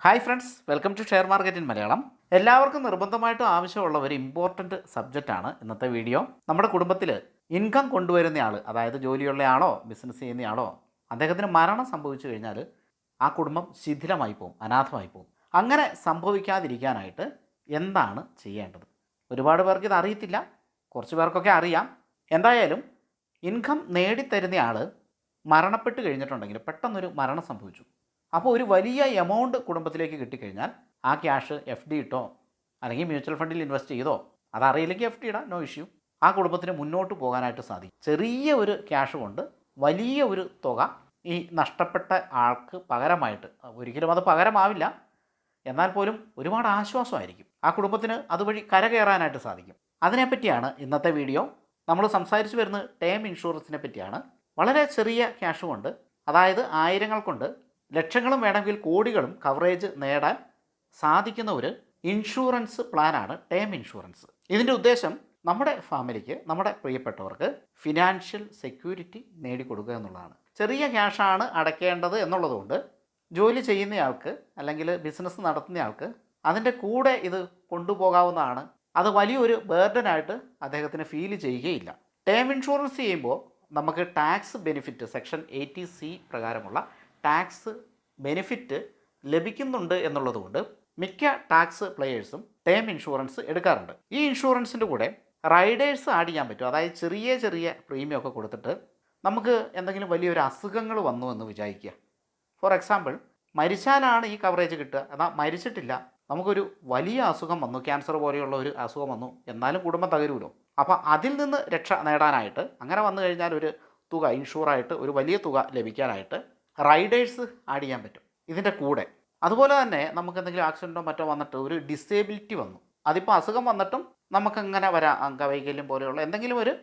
Hi friends welcome to share market in Malayalam എല്ലാവർക്കും നിർബന്ധമായിട്ടും ആവശ്യമുള്ള ഒരു ഇമ്പോർട്ടന്റ് സബ്ജക്റ്റാണ് ഇന്നത്തെ വീഡിയോ നമ്മുടെ കുടുംബത്തിൽ ഇൻകം കൊണ്ടുവരുന്ന ആൾ അതായത് ജോലിയുള്ള ആളോ ബിസിനസ് ചെയ്യുന്നയാളോ അദ്ദേഹത്തിന് മരണം സംഭവിച്ചു കഴിഞ്ഞാൽ ആ കുടുംബം ശിഥിലമായി പോകും അനാഥമായി പോകും അങ്ങനെ സംഭവിക്കാതിരിക്കാനായിട്ട് എന്താണ് ചെയ്യേണ്ടത്? ഒരുപാട് പേർക്ക് ഇത് അറിയത്തില്ല കുറച്ച് പേർക്കൊക്കെ അറിയാം. എന്തായാലും ഇൻകം നേടിത്തരുന്നയാൾ മരണപ്പെട്ട് കഴിഞ്ഞിട്ടുണ്ടെങ്കിൽ പെട്ടെന്നൊരു മരണം സംഭവിച്ചു. അപ്പോൾ ഒരു വലിയ എമൗണ്ട് കുടുംബത്തിലേക്ക് കിട്ടിക്കഴിഞ്ഞാൽ ആ ക്യാഷ് എഫ് ഡി ഇട്ടോ അല്ലെങ്കിൽ മ്യൂച്വൽ ഫണ്ടിൽ ഇൻവെസ്റ്റ് ചെയ്തോ അതറിയില്ലെങ്കിൽ എഫ് ഡി ഇടാം നോ ഇഷ്യൂ ആ കുടുംബത്തിന് മുന്നോട്ട് പോകാനായിട്ട് സാധിക്കും. ചെറിയ ഒരു ക്യാഷ് കൊണ്ട് വലിയ ഒരു തുക ഈ നഷ്ടപ്പെട്ട ആൾക്ക് പകരമായിട്ട് ഒരിക്കലും അത് പകരമാവില്ല. എന്നാൽ പോലും ഒരുപാട് ആശ്വാസമായിരിക്കും. ആ കുടുംബത്തിന് അതുവഴി കരകയറാനായിട്ട് സാധിക്കും. അതിനെപ്പറ്റിയാണ് ഇന്നത്തെ വീഡിയോ. നമ്മൾ സംസാരിച്ചു വരുന്നത് ടേം ഇൻഷുറൻസിനെ പറ്റിയാണ്. വളരെ ചെറിയ ക്യാഷ് കൊണ്ട് അതായത് ആയിരങ്ങൾ കൊണ്ട് ലക്ഷങ്ങളും വേണമെങ്കിൽ കോടികളും കവറേജ് നേടാൻ സാധിക്കുന്ന ഒരു ഇൻഷുറൻസ് പ്ലാനാണ് ടേം ഇൻഷുറൻസ് ഇതിന്റെ ഉദ്ദേശം നമ്മുടെ ഫാമിലിക്ക് നമ്മുടെ പ്രിയപ്പെട്ടവർക്ക് ഫിനാൻഷ്യൽ സെക്യൂരിറ്റി നേടിക്കൊടുക്കുക എന്നുള്ളതാണ്. ചെറിയ ക്യാഷാണ് അടയ്ക്കേണ്ടത് എന്നുള്ളതുകൊണ്ട് ജോലി ചെയ്യുന്നയാൾക്ക് അല്ലെങ്കിൽ ബിസിനസ് നടത്തുന്നയാൾക്ക് അതിന്റെ കൂടെ ഇത് കൊണ്ടുപോകാവുന്നതാണ്. അത് വലിയൊരു ബേർഡനായിട്ട് അദ്ദേഹത്തിന് ഫീൽ ചെയ്യുകയില്ല. ടേം ഇൻഷുറൻസ് ചെയ്യുമ്പോൾ നമുക്ക് tax benefit section eighty C പ്രകാരമുള്ള ടാക്സ് ബെനിഫിറ്റ് ലഭിക്കുന്നുണ്ട് എന്നുള്ളതുകൊണ്ട് മിക്ക ടാക്സ് പ്ലെയേഴ്സും ടേം ഇൻഷുറൻസ് എടുക്കാറുണ്ട്. ഈ ഇൻഷുറൻസിന്റെ കൂടെ റൈഡേഴ്സ് ആഡ് ചെയ്യാൻ പറ്റും. അതായത് ചെറിയ ചെറിയ പ്രീമിയം ഒക്കെ കൊടുത്തിട്ട് നമുക്ക് എന്തെങ്കിലും വലിയൊരു അസുഖങ്ങൾ വന്നു എന്ന് വിചാരിക്കുക. ഫോർ എക്സാമ്പിൾ മരിച്ചാലാണ് ഈ കവറേജ് കിട്ടുക. എന്നാൽ മരിച്ചിട്ടില്ല. നമുക്കൊരു വലിയ അസുഖം വന്നു ക്യാൻസർ പോലെയുള്ള ഒരു അസുഖം വന്നു എന്നാലും കുടുംബം തകരൂലോ? അപ്പോൾ അതിൽ നിന്ന് രക്ഷ നേടാനായിട്ട് അങ്ങനെ വന്നു കഴിഞ്ഞാൽ ഒരു തുക ഇൻഷുറായിട്ട് ഒരു വലിയ തുക ലഭിക്കാനായിട്ട് റൈഡേഴ്സ് ആഡ് ചെയ്യാൻ പറ്റും ഇതിന്റെ കൂടെ. അതുപോലെ തന്നെ നമുക്ക് എന്തെങ്കിലും ആക്സിഡന്റോ മറ്റോ വന്നിട്ട് ഒരു ഡിസേബിലിറ്റി വന്നു. അതിപ്പോൾ അസുഖം വന്നിട്ടും നമുക്കങ്ങനെ വരാം. അംഗവൈകല്യം പോലെയുള്ള എന്തെങ്കിലും ഒരു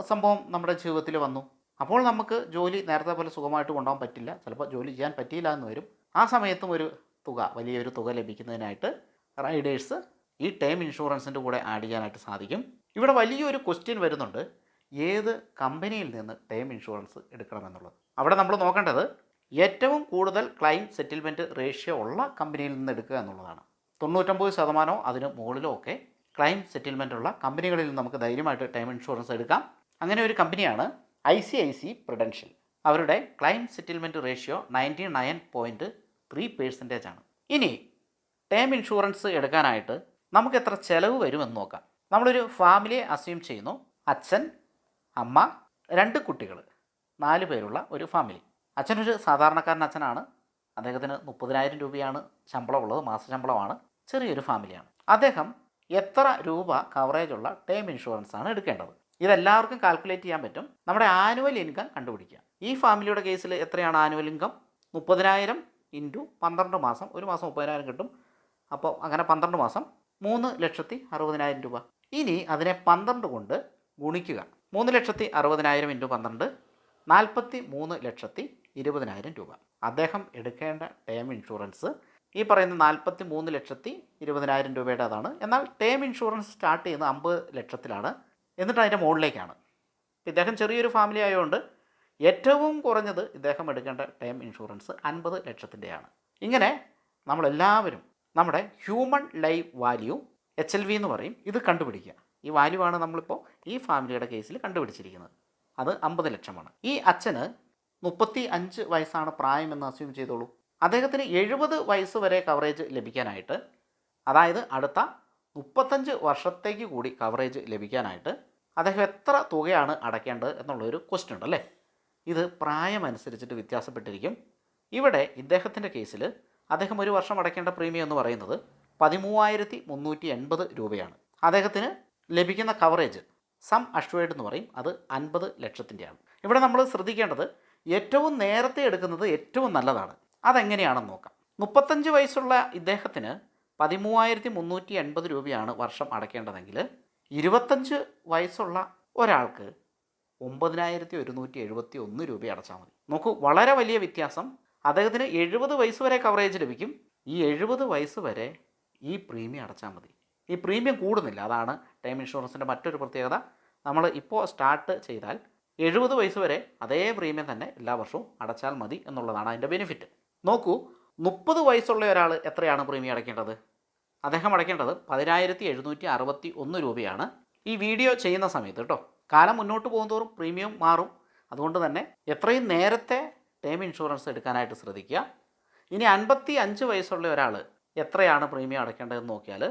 സംഭവം നമ്മുടെ ജീവിതത്തിൽ വന്നു. അപ്പോൾ നമുക്ക് ജോലി നേരത്തെ പോലെ സുഖമായിട്ട് കൊണ്ടുപോകാൻ പറ്റില്ല. ചിലപ്പോൾ ജോലി ചെയ്യാൻ പറ്റിയില്ല എന്ന് വരും. ആ സമയത്തും ഒരു തുക വലിയൊരു തുക ലഭിക്കുന്നതിനായിട്ട് റൈഡേഴ്സ് ഈ ടേം ഇൻഷുറൻസിന്റെ കൂടെ ആഡ് ചെയ്യാനായിട്ട് സാധിക്കും. ഇവിടെ വലിയൊരു ക്വസ്റ്റ്യൻ വരുന്നുണ്ട്. ഏത് കമ്പനിയിൽ നിന്ന് ടേം ഇൻഷുറൻസ് എടുക്കണമെന്നുള്ളത് അവിടെ നമ്മൾ നോക്കേണ്ടത് ഏറ്റവും കൂടുതൽ ക്ലൈം സെറ്റിൽമെന്റ് റേഷ്യോ ഉള്ള കമ്പനിയിൽ നിന്ന് എടുക്കുക എന്നുള്ളതാണ്. തൊണ്ണൂറ്റൊമ്പത് ശതമാനമോ അതിന് മുകളിലോ ഒക്കെ ക്ലൈം സെറ്റിൽമെന്റ് ഉള്ള കമ്പനികളിൽ നിന്ന് നമുക്ക് ധൈര്യമായിട്ട് ടൈം ഇൻഷുറൻസ് എടുക്കാം. അങ്ങനെ ഒരു കമ്പനിയാണ് I C I C prudential അവരുടെ claim settlement ratio ninety nine point three percentage ആണ്. ഇനി ടേം ഇൻഷുറൻസ് എടുക്കാനായിട്ട് നമുക്ക് എത്ര ചിലവ് വരുമെന്ന് നോക്കാം. നമ്മളൊരു ഫാമിലിയെ അസ്യൂം ചെയ്യുന്നു. അച്ഛൻ അമ്മ രണ്ട് കുട്ടികൾ നാല് പേരുള്ള ഒരു ഫാമിലി അച്ഛനൊരു സാധാരണക്കാരൻ അച്ഛനാണ്. അദ്ദേഹത്തിന് മുപ്പതിനായിരം രൂപയാണ് ശമ്പളമുള്ളത് മാസശമ്പളമാണ് ചെറിയൊരു ഫാമിലിയാണ്. അദ്ദേഹം എത്ര രൂപ കവറേജ് ഉള്ള ടേം ഇൻഷുറൻസ് ആണ് എടുക്കേണ്ടത്? ഇതെല്ലാവർക്കും കാൽക്കുലേറ്റ് ചെയ്യാൻ പറ്റും. നമ്മുടെ ആനുവൽ ഇൻകം കണ്ടുപിടിക്കുക. ഈ ഫാമിലിയുടെ കേസിൽ എത്രയാണ് ആനുവൽ ഇൻകം മുപ്പതിനായിരം ഇന്റു പന്ത്രണ്ട് മാസം. ഒരു മാസം മുപ്പതിനായിരം കിട്ടും. അപ്പോൾ അങ്ങനെ പന്ത്രണ്ട് മാസം മൂന്ന് ലക്ഷത്തി അറുപതിനായിരം രൂപ. ഇനി അതിനെ പന്ത്രണ്ട് കൊണ്ട് ഗുണിക്കുക. മൂന്ന് ലക്ഷത്തി അറുപതിനായിരം ഇന്റു പന്ത്രണ്ട്. നാൽപ്പത്തി മൂന്ന് ലക്ഷത്തി ഇരുപതിനായിരം രൂപ. അദ്ദേഹം എടുക്കേണ്ട ടേം ഇൻഷുറൻസ് ഈ പറയുന്ന നാൽപ്പത്തി മൂന്ന് ലക്ഷത്തി ഇരുപതിനായിരം രൂപയുടെ അതാണ്. എന്നാൽ ടേം ഇൻഷുറൻസ് സ്റ്റാർട്ട് ചെയ്യുന്നത് അമ്പത് ലക്ഷത്തിലാണ്. എന്നിട്ട് അതിന്റെ മുകളിലേക്കാണ്. ഇദ്ദേഹം ചെറിയൊരു ഫാമിലി ആയതുകൊണ്ട് ഏറ്റവും കുറഞ്ഞത് ഇദ്ദേഹം എടുക്കേണ്ട ടേം ഇൻഷുറൻസ് അൻപത് ലക്ഷത്തിന്റെയാണ്. ഇങ്ങനെ നമ്മളെല്ലാവരും നമ്മുടെ human life value H L V എന്ന് പറയും ഇത് കണ്ടുപിടിക്കുക. ഈ വാല്യൂ ആണ് നമ്മളിപ്പോൾ ഈ ഫാമിലിയുടെ കേസിൽ കണ്ടുപിടിച്ചിരിക്കുന്നത്. അത് അമ്പത് ലക്ഷമാണ്. ഈ അച്ഛന് മുപ്പത്തി അഞ്ച് വയസ്സാണ് പ്രായമെന്ന് അസ്യൂം ചെയ്തോളൂ. അദ്ദേഹത്തിന് എഴുപത് വയസ്സ് വരെ കവറേജ് ലഭിക്കാനായിട്ട് അതായത് അടുത്ത മുപ്പത്തഞ്ച് വർഷത്തേക്ക് കൂടി കവറേജ് ലഭിക്കാനായിട്ട് അദ്ദേഹം എത്ര തുകയാണ് അടയ്ക്കേണ്ടത് എന്നുള്ളൊരു ക്വസ്റ്റ്യൻ ഉണ്ട് അല്ലേ? ഇത് പ്രായമനുസരിച്ചിട്ട് വ്യത്യാസപ്പെട്ടിരിക്കും. ഇവിടെ ഇദ്ദേഹത്തിന്റെ കേസിൽ അദ്ദേഹം ഒരു വർഷം അടയ്ക്കേണ്ട പ്രീമിയം എന്ന് പറയുന്നത് പതിമൂവായിരത്തി മുന്നൂറ്റി എൺപത് രൂപയാണ്. അദ്ദേഹത്തിന് ലഭിക്കുന്ന കവറേജ് സം അഷ്വേഡ് എന്ന് പറയും അത് അൻപത് ലക്ഷത്തിന്റെയാണ്. ഇവിടെ നമ്മൾ ശ്രദ്ധിക്കേണ്ടത് ഏറ്റവും നേരത്തെ എടുക്കുന്നത് ഏറ്റവും നല്ലതാണ്. അതെങ്ങനെയാണെന്ന് നോക്കാം. മുപ്പത്തഞ്ച് വയസ്സുള്ള ഇദ്ദേഹത്തിന് പതിമൂവായിരത്തി മുന്നൂറ്റി എൺപത് രൂപയാണ് വർഷം അടയ്ക്കേണ്ടതെങ്കിൽ ഇരുപത്തഞ്ച് വയസ്സുള്ള ഒരാൾക്ക് ഒമ്പതിനായിരത്തി ഒരുന്നൂറ്റി എഴുപത്തി ഒന്ന് രൂപ അടച്ചാൽ മതി. നോക്കൂ വളരെ വലിയ വ്യത്യാസം. അദ്ദേഹത്തിന് എഴുപത് വയസ്സ് വരെ കവറേജ് ലഭിക്കും. ഈ എഴുപത് വയസ്സ് വരെ ഈ പ്രീമിയം അടച്ചാൽ മതി. ഈ പ്രീമിയം കൂടുന്നില്ല. അതാണ് ടൈം ഇൻഷുറൻസിന്റെ മറ്റൊരു പ്രത്യേകത. നമ്മൾ ഇപ്പോൾ സ്റ്റാർട്ട് ചെയ്താൽ എഴുപത് വയസ്സ് വരെ അതേ പ്രീമിയം തന്നെ എല്ലാ വർഷവും അടച്ചാൽ മതി എന്നുള്ളതാണ് അതിന്റെ ബെനിഫിറ്റ് നോക്കൂ മുപ്പത് വയസ്സുള്ള ഒരാൾ എത്രയാണ് പ്രീമിയം അടയ്ക്കേണ്ടത്? അദ്ദേഹം അടയ്ക്കേണ്ടത് പതിനായിരത്തി എഴുന്നൂറ്റി അറുപത്തി ഒന്ന് രൂപയാണ്. ഈ വീഡിയോ ചെയ്യുന്ന സമയത്ത് കേട്ടോ കാലം മുന്നോട്ട് പോകുന്തോറും പ്രീമിയം മാറും. അതുകൊണ്ട് തന്നെ എത്രയും നേരത്തെ ടേം ഇൻഷുറൻസ് എടുക്കാനായിട്ട് ശ്രദ്ധിക്കുക. ഇനി അൻപത്തി അഞ്ച് വയസ്സുള്ള ഒരാൾ എത്രയാണ് പ്രീമിയം അടയ്ക്കേണ്ടതെന്ന് നോക്കിയാൽ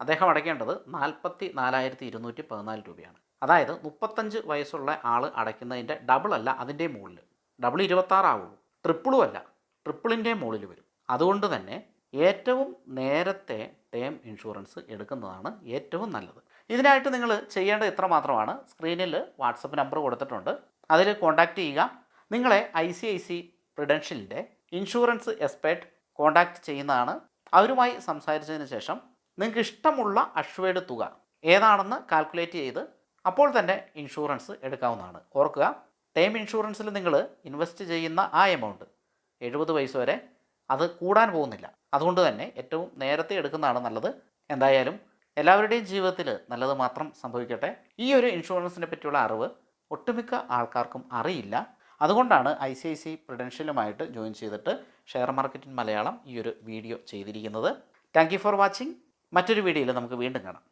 അദ്ദേഹം അടയ്ക്കേണ്ടത് നാൽപ്പത്തി നാലായിരത്തി ഇരുന്നൂറ്റി പതിനാല് രൂപയാണ്. അതായത് മുപ്പത്തഞ്ച് വയസ്സുള്ള ആൾ അടയ്ക്കുന്നതിന്റെ ഡബിൾ അല്ല അതിന്റെ മുകളിൽ ഡബിൾ ഇരുപത്താറാവുള്ളൂ ട്രിപ്പിളും അല്ല. ട്രിപ്പിളിന്റെ മുകളിൽ വരും. അതുകൊണ്ട് തന്നെ ഏറ്റവും നേരത്തെ ടേം ഇൻഷുറൻസ് എടുക്കുന്നതാണ് ഏറ്റവും നല്ലത്. ഇതിനായിട്ട് നിങ്ങൾ ചെയ്യേണ്ടത് ഇത്ര മാത്രമാണ്. സ്ക്രീനിൽ വാട്സപ്പ് നമ്പർ കൊടുത്തിട്ടുണ്ട്. അതിൽ കോൺടാക്റ്റ് ചെയ്യുക. നിങ്ങളെ ഐ സി ഐ സി പ്രിഡൻഷ്യലിന്റെ ഇൻഷുറൻസ് എക്സ്പേർട്ട് കോൺടാക്റ്റ് ചെയ്യുന്നതാണ്. അവരുമായി സംസാരിച്ചതിന് ശേഷം നിങ്ങൾക്ക് ഇഷ്ടമുള്ള അഷ്വേഡ് തുക ഏതാണെന്ന് കാൽക്കുലേറ്റ് ചെയ്ത് അപ്പോൾ തന്നെ ഇൻഷുറൻസ് എടുക്കാവുന്നതാണ്. ഓർക്കുക ടേം ഇൻഷുറൻസിൽ നിങ്ങൾ ഇൻവെസ്റ്റ് ചെയ്യുന്ന ആ എമൗണ്ട് എഴുപത് വയസ്സ് വരെ അത് കൂടാൻ പോകുന്നില്ല. അതുകൊണ്ട് തന്നെ ഏറ്റവും നേരത്തെ എടുക്കുന്നതാണ് നല്ലത്. എന്തായാലും എല്ലാവരുടെയും ജീവിതത്തിൽ നല്ലത് മാത്രം സംഭവിക്കട്ടെ. ഈ ഒരു ഇൻഷുറൻസിനെ പറ്റിയുള്ള അറിവ് ഒട്ടുമിക്ക ആൾക്കാർക്കും അറിയില്ല. അതുകൊണ്ടാണ് ഐ സി ഐ സി പ്രിഡൻഷ്യലുമായിട്ട് ജോയിൻ ചെയ്തിട്ട് ഷെയർ മാർക്കറ്റിൻ മലയാളം ഈ ഒരു വീഡിയോ ചെയ്തിരിക്കുന്നത്. താങ്ക് യു ഫോർ വാച്ചിങ് മറ്റൊരു വീഡിയോയിൽ നമുക്ക് വീണ്ടും കാണാം.